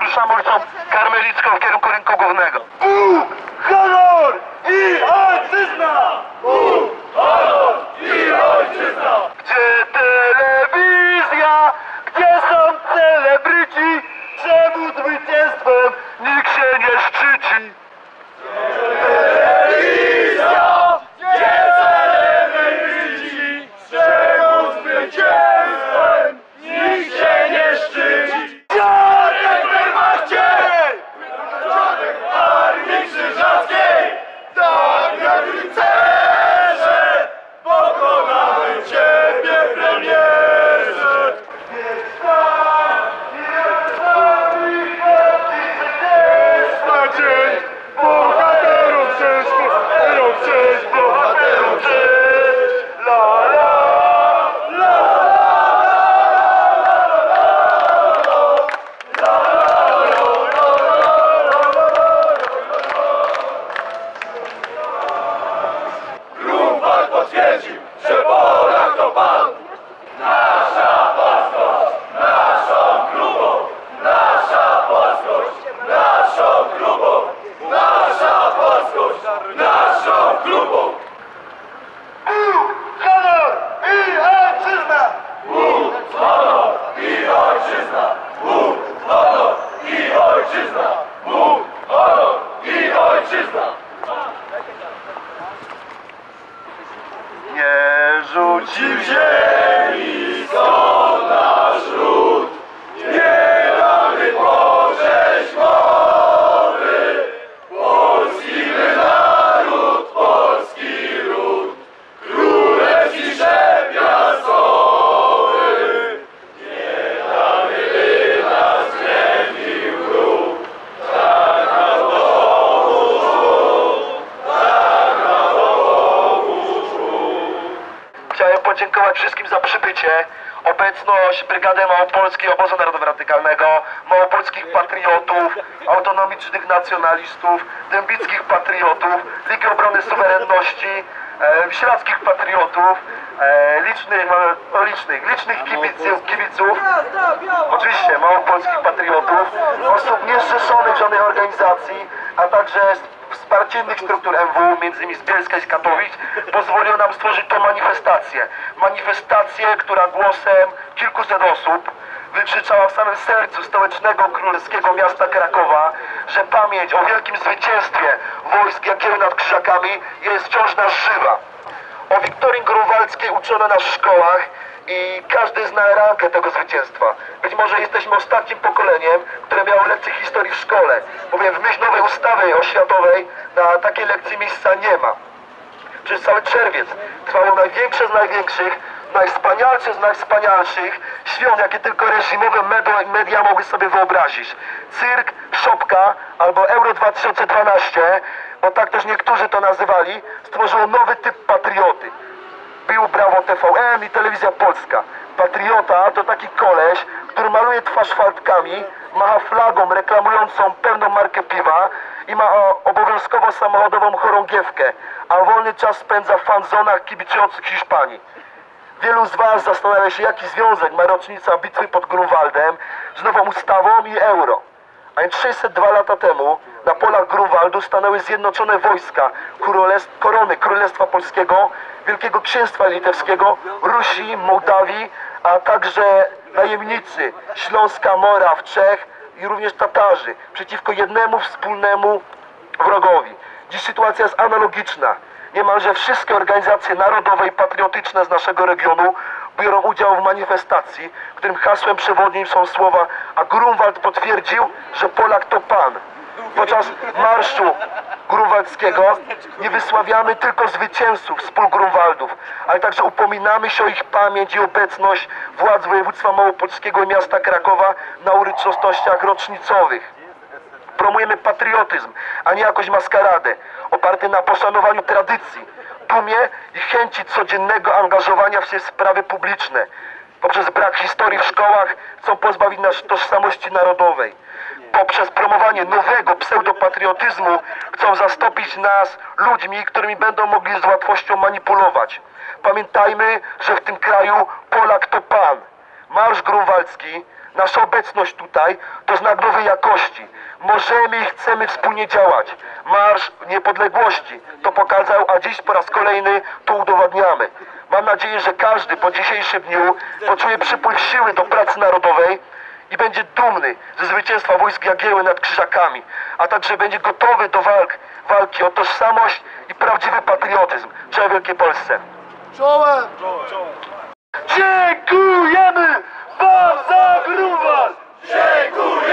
Ruszamy ulicą Karmelicką w kierunku rynku głównego. Bóg, honor i ojczyzna! Bóg, honor i ojczyzna! Gdzie telewizja? Gdzie są celebryci? Czemu zwycięstwem Nikt się nie szczyci. telewizja? Gdzie celebryci? Czemu zwycięstwem nikt się nie szczyci? Dziadek Wehrmachcie! Dziadek Armii Krzyżackiej! Tak jak rycerze! Pokonamy Ciebie, premierze! Jest tak, jest nami na dzień bohaterów cześć, bohaterów cześć, bohaterów cześć! La la la Grunwald potwierdził, że Polak to Pan! Nasza polskość, naszą grubą, nasza polskość, naszą grubą, nasza polskość, naszą grubą. Bóg, honor i ojczyzna! Bóg, honor i ojczyzna! Bóg, honor i ojczyzna! Bóg, honor i ojczyzna! Nie rzuci Ci w ziemi wszystkim za przybycie, obecność Brygady Małopolskiej Obozu Narodowo-Radykalnego, Małopolskich Patriotów, Autonomicznych Nacjonalistów, Dębickich Patriotów, Ligi Obrony Suwerenności, e, Śladzkich Patriotów, e, licznych, e, licznych, licznych kibiców, kibiców oczywiście małopolskich patriotów, osób niezrzeszonych w żadnej organizacji, a także wsparcie innych struktur MW, między innymi z Bielska i z Katowic, pozwoliło nam stworzyć tą manifestację. Manifestację, która głosem kilkuset osób wykrzyczała w samym sercu stołecznego królewskiego miasta Krakowa, że pamięć o wielkim zwycięstwie wojsk Jagieły nad Krzyżakami jest wciąż nas żywa. O Wiktorii Grunwaldzkiej uczono nas w szkołach i każdy zna rangę tego zwycięstwa. Być może jesteśmy ostatnim pokoleniem, które miało lekcje historii w szkole, bowiem w myśl nowej ustawy oświatowej na takiej lekcji miejsca nie ma. Przez cały czerwiec trwało największe z największych, najwspanialsze z najwspanialszych świąt, jakie tylko reżimowe media mogły sobie wyobrazić. Cyrk, szopka albo Euro 2012, bo tak też niektórzy to nazywali, stworzyło nowy typ patrioty. Brawo TVN i Telewizja Polska. Patriota to taki koleś, który maluje twarz farbkami, macha flagą reklamującą pewną markę piwa i ma obowiązkowo samochodową chorągiewkę, a wolny czas spędza w fanzonach kibicujących Hiszpanii. Wielu z Was zastanawia się, jaki związek ma rocznica bitwy pod Grunwaldem z nową ustawą i euro. A więc 602 lata temu na polach Grunwaldu stanęły zjednoczone wojska korony Królestwa Polskiego, Wielkiego Księstwa Litewskiego, Rusi, Mołdawii, a także najemnicy Śląska, Moraw, Czech i również Tatarzy przeciwko jednemu wspólnemu wrogowi. Dziś sytuacja jest analogiczna. Niemalże wszystkie organizacje narodowe i patriotyczne z naszego regionu biorą udział w manifestacji, którym hasłem przewodnim są słowa a Grunwald potwierdził, że Polak to Pan. Podczas marszu grunwaldzkiego nie wysławiamy tylko zwycięzców z Grunwaldów, ale także upominamy się o ich pamięć i obecność władz województwa małopolskiego i miasta Krakowa na uroczystościach rocznicowych. Promujemy patriotyzm, a nie jakąś maskaradę, oparty na poszanowaniu tradycji, dumie i chęci codziennego angażowania w sprawy publiczne. Poprzez brak historii w szkołach chcą pozbawić nas tożsamości narodowej. Poprzez promowanie nowego pseudopatriotyzmu chcą zastąpić nas ludźmi, którymi będą mogli z łatwością manipulować. Pamiętajmy, że w tym kraju Polak to Pan. Marsz Grunwaldzki Nasza obecność tutaj to znak nowej jakości. Możemy i chcemy wspólnie działać. Marsz Niepodległości to pokazał, a dziś po raz kolejny to udowadniamy. Mam nadzieję, że każdy po dzisiejszym dniu poczuje przypływ siły do pracy narodowej i będzie dumny ze zwycięstwa wojsk Jagieły nad Krzyżakami, a także będzie gotowy do walk, walki o tożsamość i prawdziwy patriotyzm. Cześć Wielkiej Polsce! Czołem! Dziękujemy za gruba! Segura!